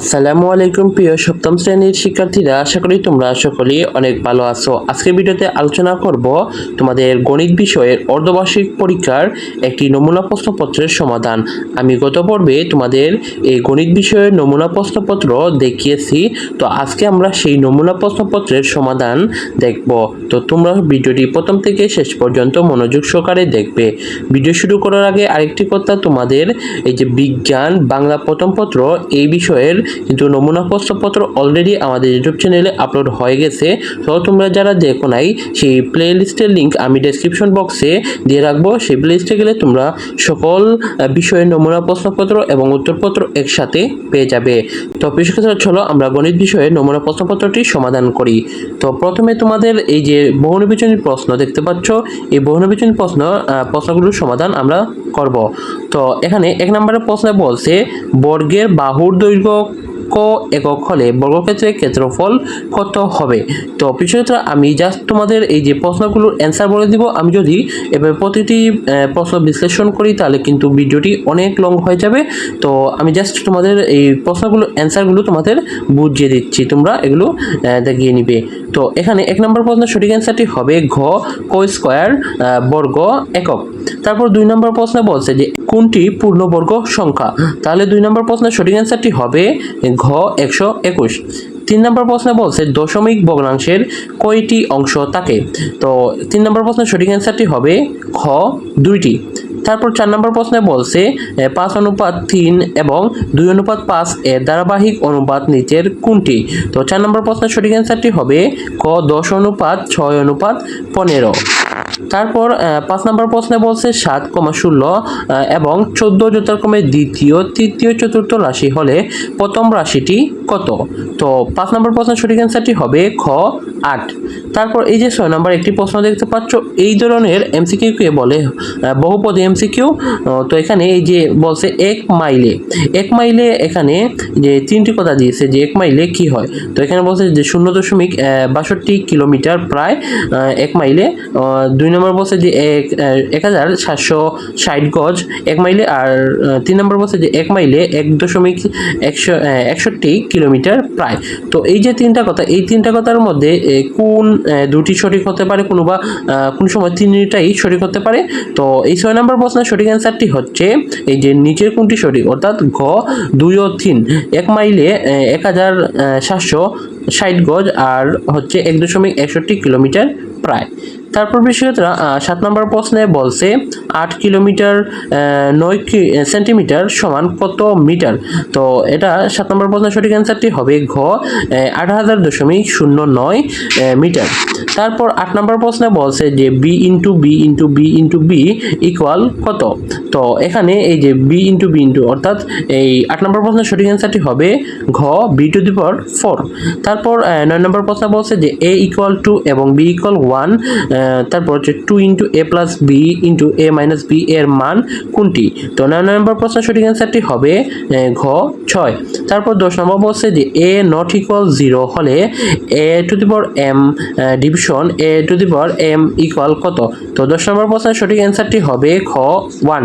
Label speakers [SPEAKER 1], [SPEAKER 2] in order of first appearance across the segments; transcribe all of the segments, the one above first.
[SPEAKER 1] আসসালামু আলাইকুম প্রিয় সপ্তম শ্রেণির শিক্ষার্থীরা, আশা করি তোমরা সকলেই অনেক ভালো আছো। আজকের ভিডিওতে আলোচনা করব তোমাদের গণিত বিষয়ের অর্ধবার্ষিক পরীক্ষার একটি নমুনা প্রশ্নপত্রের সমাধান। আমি গত পর্বে তোমাদের এই গণিত বিষয়ের নমুনা প্রশ্নপত্র দেখিয়েছি, তো আজকে আমরা সেই নমুনা প্রশ্নপত্রের সমাধান দেখব। তো তোমরা ভিডিওটি প্রথম থেকে শেষ পর্যন্ত মনোযোগ সহকারে দেখবে। ভিডিও শুরু করার আগে আরেকটি কথা, তোমাদের এই যে বিজ্ঞান, বাংলা প্রথম পত্র এই বিষয়ের কিন্তু নমুনা প্রশ্নপত্র অলরেডি আমাদের ইউটিউব চ্যানেলে আপলোড হয়ে গেছে। তো তোমরা যারা দেখো নাই, সেই প্লে লিস্টের লিঙ্ক আমি ডেসক্রিপশন বক্সে দিয়ে রাখব। সেই প্লে লিস্টে গেলে তোমরা সকল বিষয়ের নমুনা প্রশ্নপত্র এবং উত্তরপত্র একসাথে পেয়ে যাবে। তো বিশেষ চলো আমরা গণিত বিষয়ে নমুনা প্রশ্নপত্রটি সমাধান করি। তো প্রথমে তোমাদের এই যে বহুনির্বাচনী প্রশ্ন দেখতে পাচ্ছ, এই বহুনির্বাচনী প্রশ্ন প্রশ্নগুলোর সমাধান আমরা করব। তো এখানে এক নম্বরের প্রশ্নে বলছে, বর্গের বাহুর দৈর্ঘ্য ক একক হলে বর্গক্ষেত্রের ক্ষেত্রফল কত হবে? তো বিষয়টা আমি জাস্ট তোমাদের এই যে প্রশ্নগুলোর অ্যান্সার বলে দিব। আমি যদি এবার প্রতিটি প্রশ্ন বিশ্লেষণ করি, তাহলে কিন্তু ভিডিওটি অনেক লং হয়ে যাবে। তো আমি জাস্ট তোমাদের এই প্রশ্নগুলো অ্যান্সারগুলো তোমাদের বুঝিয়ে দিচ্ছি। তোমরা এগুলো দেখিয়ে নিবে। তো এখানে এক নম্বর প্রশ্নের সঠিক অ্যান্সারটি হবে ঘ, ক স্কোয়ার বর্গ একক। তারপর দুই নম্বর প্রশ্নে বলছে যে, কোনটি পূর্ণবর্গ সংখ্যা? তাহলে দুই নম্বর প্রশ্নের সঠিক অ্যান্সারটি হবে ঘ একশো একুশ। তিন নম্বর প্রশ্নে বলছে, দশমিক ভগ্নাংশের কয়টি অংশ থাকে? তো তিন নম্বর প্রশ্নের সঠিক অ্যান্সারটি হবে খ দুইটি। তারপর চার নম্বর প্রশ্নে বলছে পাঁচ অনুপাত তিন এবং দুই অনুপাত পাঁচ এর ধারাবাহিক অনুপাত নিচের কোনটি? তো চার নম্বর প্রশ্নের সঠিক অ্যান্সারটি হবে ক দশ অনুপাত ছয় অনুপাত পনেরো। তারপর পাঁচ নম্বর প্রশ্নে বলছে সাত কমা ষোলো এবং চোদ্দ যথাক্রমে দ্বিতীয়, তৃতীয় চতুর্থ রাশি হলে প্রথম রাশিটি কত? তো পাঁচ নম্বর প্রশ্নের সঠিক অ্যান্সারটি হবে খ আট। তারপর এই যে ছয় নম্বর একটি প্রশ্ন দেখতে পাচ্ছ, এই ধরনের এমসিকিউ কে বলে বহুপদী এমসিকিউ তো এখানে এই যে বলছে এক মাইলে। এক মাইলে এখানে যে তিনটি কথা দিয়েছে, যে এক মাইলে কি হয়? তো এখানে বলছে যে শূন্য দশমিক বাষট্টি কিলোমিটার প্রায় এক মাইলে দুই নম্বর বলছে যে এক এক হাজার সাতশো ষাট গজ এক মাইলে, আর তিন নম্বর বলছে যে এক মাইলে এক দশমিক একশো একষট্টি কিলোমিটার প্রায়। তো এই যে তিনটা কথা, এই তিনটা কথার মধ্যে কোন দুটি সঠিক হতে পারে, কোনো বা কোনো সময় তিনটাই সঠিক হতে পারে। তো এই ছয় নম্বর প্রশ্নের সঠিক অ্যান্সারটি হচ্ছে, এই যে নিচের কোনটি সঠিক? অর্থাৎ ঘ, দুই ও তিন। এক মাইলে এক হাজার সাতশো ষাট গজ আর হচ্ছে এক দশমিক একষট্টি কিলোমিটার প্রায়। তারপর বিষয়টা সাত নম্বর প্রশ্নে বলছে, আট কিলোমিটার নয় সেন্টিমিটার সমান কত মিটার? তো এটা সাত নম্বর প্রশ্নের সঠিক অ্যান্সারটি হবে ঘ আট হাজার দশমিক শূন্য নয় মিটার। তারপর আট নম্বর প্রশ্নে বলছে যে B into B into B into B equal কত? তো এখানে এই যে বি ইন্টু বি ইন্টু অর্থাৎ এই আট নম্বর প্রশ্নের সঠিক অ্যান্সারটি হবে ঘ B to the power four তারপর নয় নম্বর প্রশ্ন বলছে যে এ ইকুয়াল টু এবং বি ইকুয়াল ওয়ান তারপর হচ্ছে two into A plus B into A minus B এর মান কোনটি? তো নয় নম্বর প্রশ্নের সঠিক অ্যান্সারটি হবে ঘ, ছয়। তারপর দশ নম্বর বলছে যে এ নট ইকুয়াল জিরো হলে A to the power M division A to the power M equal কত? তো দশ নম্বর প্রশ্নের সঠিক অ্যান্সারটি হবে খ ওয়ান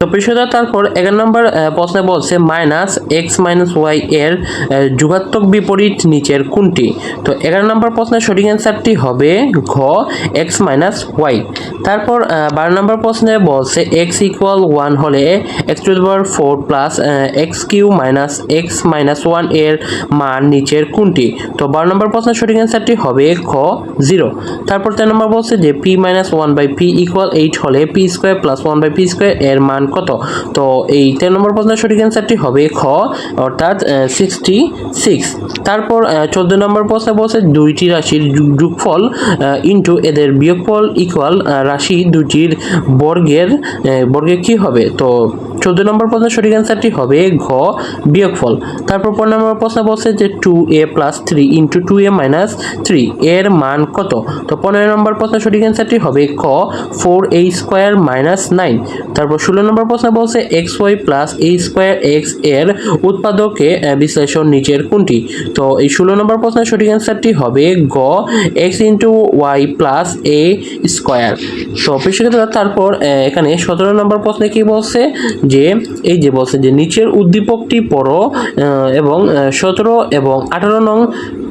[SPEAKER 1] তো বিষয়টা তারপর এগারো নম্বর প্রশ্নে বলছে মাইনাস এক্স মাইনাস ওয়াই এর যুগাত্মক বিপরীত নিচের কোনটি? তো এগারো নম্বর প্রশ্নের সঠিক অ্যান্সারটি হবে ঘ এক্স মাইনাস ওয়াই তারপর বারো নম্বর প্রশ্নে বলছে এক্স ইকুয়াল ওয়ান হলে X to power four plus X cube minus X minus ওয়ানের মান নিচের কোনটি? তো বারো নম্বর প্রশ্নের সঠিক অ্যান্সারটি হবে খ জিরো তারপর তেরো নম্বর বলছে যে P minus one by P equal eight হলে P square plus one by P square এর মান কত? তো এই তেরো নম্বর প্রশ্নের সঠিক অ্যান্সারটি হবে খ অর্থাৎ সিক্সটি সিক্স তারপর চোদ্দ নম্বর প্রশ্নে বলছে দুইটি রাশির যোগফল ইন্টু এদের বিয়োগফল ইকুয়াল রাশি দুটির বর্গের আহ, বর্গের কি হবে? তো চোদ্দ নম্বর প্রশ্নের সঠিক অ্যান্সারটি হবে ঘ বিয়োগফল। তারপর পনেরো নম্বর প্রশ্ন বলছে যে two A plus three into two A minus three এর মান কত? তো পনেরো নম্বর প্রশ্নের সঠিক অ্যান্সারটি হবে ক four A square minus nine তারপর ষোলো নম্বর প্রশ্ন বলছে X Y plus A square এক্সের উৎপাদকে বিশ্লেষণ নিচের কোনটি? তো এই ষোলো নম্বর প্রশ্নের সঠিক অ্যান্সারটি হবে গ, X into Y plus A square. তো বিষয়টা তারপর এখানে সতেরো নম্বর প্রশ্নে কি বলছে? যে, এই যে বলছে যে নিচের উদ্দীপকটি পড়ো এবং সতেরো এবং আঠারো নং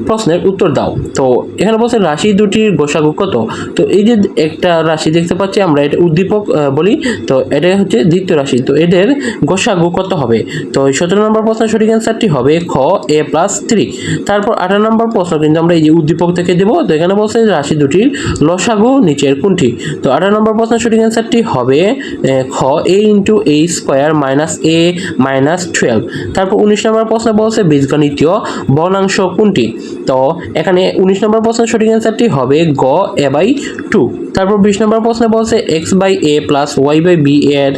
[SPEAKER 1] প্রশ্নের উত্তর দাও। তো এখানে বলছে রাশি দুটির গোসাগু কত? তো এই যে একটা রাশি দেখতে পাচ্ছি আমরা, এটা উদ্দীপক বলি। তো এটা হচ্ছে দ্বিতীয় রাশি, তো এদের গোসাগু কত হবে? তো সতেরো নম্বর প্রশ্নের সঠিক অ্যান্সারটি হবে খ, এ প্লাস থ্রি তারপর আঠারো নম্বর প্রশ্ন কিন্তু আমরা এই যে উদ্দীপক থেকে দেবো, তো এখানে বলছে রাশি দুটির লসাগু নিচের কোনটি? তো আঠারো নম্বর প্রশ্নের সঠিক অ্যান্সারটি হবে খ A into A square minus A minus twelve তারপর উনিশ নম্বর প্রশ্ন বলছে বীজগণিতীয় বর্ণাংশ কোনটি? তো এখানে উনিশ নম্বর প্রশ্নের সঠিক অ্যান্সারটি হবে গ এ বাই টু তারপর বিশ নম্বর প্রশ্নে বলছে X by A plus Y by B এর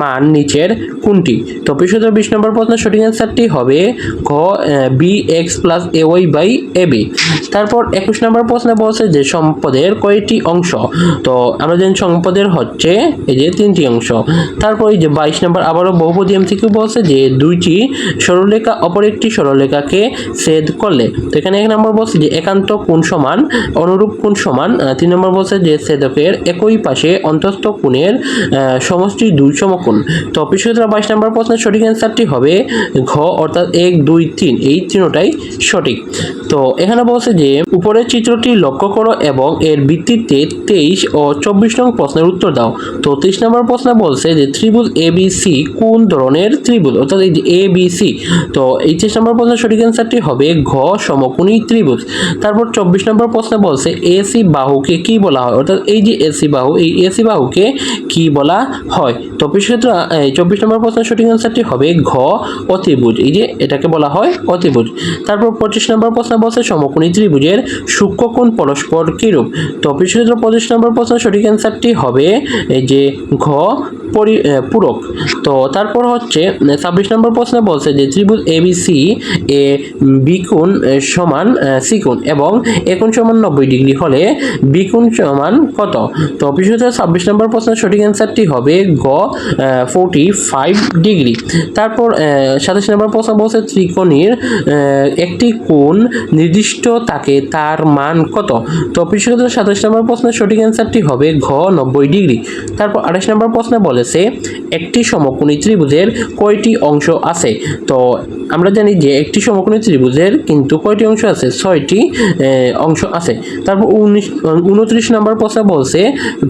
[SPEAKER 1] মান নিচের কোনটি? তো বিশুদ্ধ বিশ নম্বর প্রশ্নের সঠিক অ্যান্সারটি হবে ঘ B X plus A Y by A B তারপর একুশ নম্বর প্রশ্নে বলছে যে সম্পদের কয়টি অংশ? তো আমরা জানি সম্পদের হচ্ছে এই যে তিনটি অংশ। তারপর এই যে বাইশ নম্বর আবারও বহুপদী এমসিকিউ বলছে যে দুইটি সরলরেখা অপর একটি সরলরেখাকে ছেদ করলে। তো এখানে এক নম্বর বলছে যে একান্ত কোণ সমান, অনুরূপ কোণ সমান। তিন নম্বর বলছে যে ছেদকের একই পাশে অন্তস্থ কোণের সমষ্টি দুই সমকোণ। তো অফিসরা বাইশ নম্বর প্রশ্নের সঠিক অ্যান্সারটি হবে ঘ অর্থাৎ এক, দুই, তিন। এই তিনটাই সঠিক। তো এখানে বলছে যে, উপরের চিত্রটি লক্ষ্য করো এবং এর ভিত্তিতে তেইশ ও চব্বিশ নং প্রশ্নের উত্তর দাও। তো তেইশ নম্বর প্রশ্নে বলছে যে, ত্রিভুজ এ বি সি কোন ধরনের ত্রিভুজ? অর্থাৎ এই যে এ বি সি তো এই তেইশ নম্বর প্রশ্নের সঠিক অ্যান্সারটি হবে ঘ সমকোণী ত্রিভুজ। তারপর চব্বিশ নম্বর প্রশ্নে বলছে এসি বাহুকে কি বলা হয়? অর্থাৎ এই যে এসি বাহু, এই এসি বাহুকে কি বলা হয়? তো ক্ষেত্রে চব্বিশ নম্বর প্রশ্নের সঠিক অ্যান্সারটি হবে ঘ, অতিভুজ। এই যে এটাকে বলা হয় অতিভুজ। তারপর পঁচিশ নম্বর প্রশ্ন বলছে সমকোণী ত্রিভুজের সূক্ষ্মকোণ পরস্পর কীরূপ? চব্বিশ ক্ষেত্রে পঁচিশ নম্বর প্রশ্নের সঠিক অ্যান্সারটি হবে যে ঘ পূরক। তো তারপর হচ্ছে ছাব্বিশ নম্বর প্রশ্নে বলছে যে ত্রিভুজ এ বি সি এ বিকুণ সমান সি কোণ এবং একোণ সমান নব্বই ডিগ্রি হলে বিকুণ সমান কত? তো বিশেষত ছাব্বিশ নম্বর প্রশ্নের সঠিক অ্যান্সারটি হবে গ ফোরটি ফাইভ ডিগ্রি। তারপর সাতাশ নম্বর প্রশ্ন বলছে ত্রিকোণের একটি কোণ নির্দিষ্ট থাকে তার মান কত? তো বিশেষত সাতাশ নম্বর প্রশ্নের সঠিক অ্যান্সারটি হবে ঘ, নব্বই ডিগ্রি। তারপর আঠাশ নম্বর প্রশ্নে বলেছে একটি সমকোণী ত্রিভুজের কয়টি অংশ আছে? তো আমরা জানি যে একটি সমকোণী ত্রিভুজের কিন্তু কয়টি অংশ আছে? ছয়টি অংশ আছে। তারপর উনিশ, উনত্রিশ নম্বর প্রশ্নে বলছে,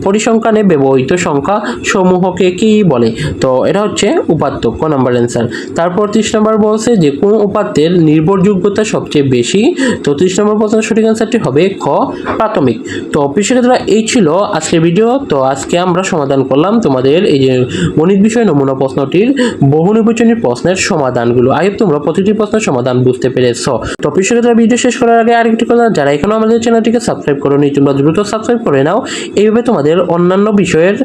[SPEAKER 1] পরিসংখ্যানে ব্যবহৃত সংখ্যা সমূহকে কি বলে? তো এটা হচ্ছে উপাত্ত, ক নাম্বার অ্যান্সার তারপর ত্রিশ নম্বর বলছে যে কোন উপাত্তের নির্ভরযোগ্যতা সবচেয়ে বেশি? তো ত্রিশ নম্বর প্রশ্নের সঠিক অ্যান্সারটি হবে খ, প্রাথমিক। তো অফিসেরা এই ছিল আজকের ভিডিও তো আজকে আমরা সমাধান করলাম তোমাদের এই যে গণিত বিষয় নমুনা প্রশ্নটির বহু নির্বাচনী প্রশ্নের সমাধানগুলো। আই তোমরা প্রতিটি প্রশ্নের সমাধান বুঝতে পেরেছ। তো অফিসেরা ভিডিও শেষ করার আগে আরেকটি কথা, যারা এখনও আমাদের চ্যানেলটিকে সাবস্ক্রাইব করোনি, তোমরা দ্রুত সাবস্ক্রাইব করে নাও। এইভাবে তোমাদের অন্যান্য বিষয়ের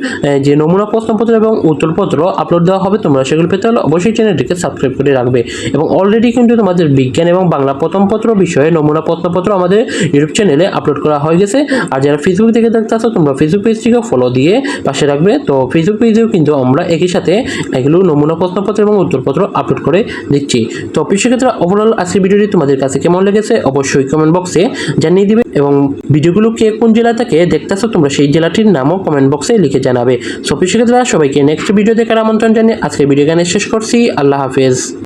[SPEAKER 1] যে নমুনা প্রশ্নপত্র এবং উত্তরপত্র আপলোড দেওয়া হবে, তোমরা সেগুলো পেতে হলে অবশ্যই চ্যানেলটিকে সাবস্ক্রাইব করে রাখবে। এবং অলরেডি কিন্তু তোমাদের বিজ্ঞান এবং বাংলা প্রথম পত্র বিষয়ে নমুনা প্রশ্নপত্র আমাদের ইউটিউব চ্যানেলে আপলোড করা হয়ে গেছে। আর যারা ফেসবুক থেকে দেখতে আসো, তোমরা ফেসবুক পেজটিকে ফলো দিয়ে পাশে রাখবে তো ফেসবুক পেজেও কিন্তু আমরা একই সাথে এগুলো নমুনা প্রশ্নপত্র এবং উত্তরপত্র আপলোড করে দিচ্ছি। তো সেক্ষেত্রে ওভারঅল আজকের ভিডিওটি তোমাদের কাছে কেমন লেগেছে অবশ্যই কমেন্ট বক্সে জানিয়ে দিবে এবং ভিডিওগুলো কে কোন জেলা থেকে দেখতেছো তোমরা সেই জেলাটির নামও কমেন্ট বক্সে লিখে জানাবে। সো সেক্ষেত্রে সবাইকে নেক্সট ভিডিও দেখার আমন্ত্রণ জানিয়ে আজকের ভিডিও গানে শেষ করছি। আল্লাহ হাফেজ।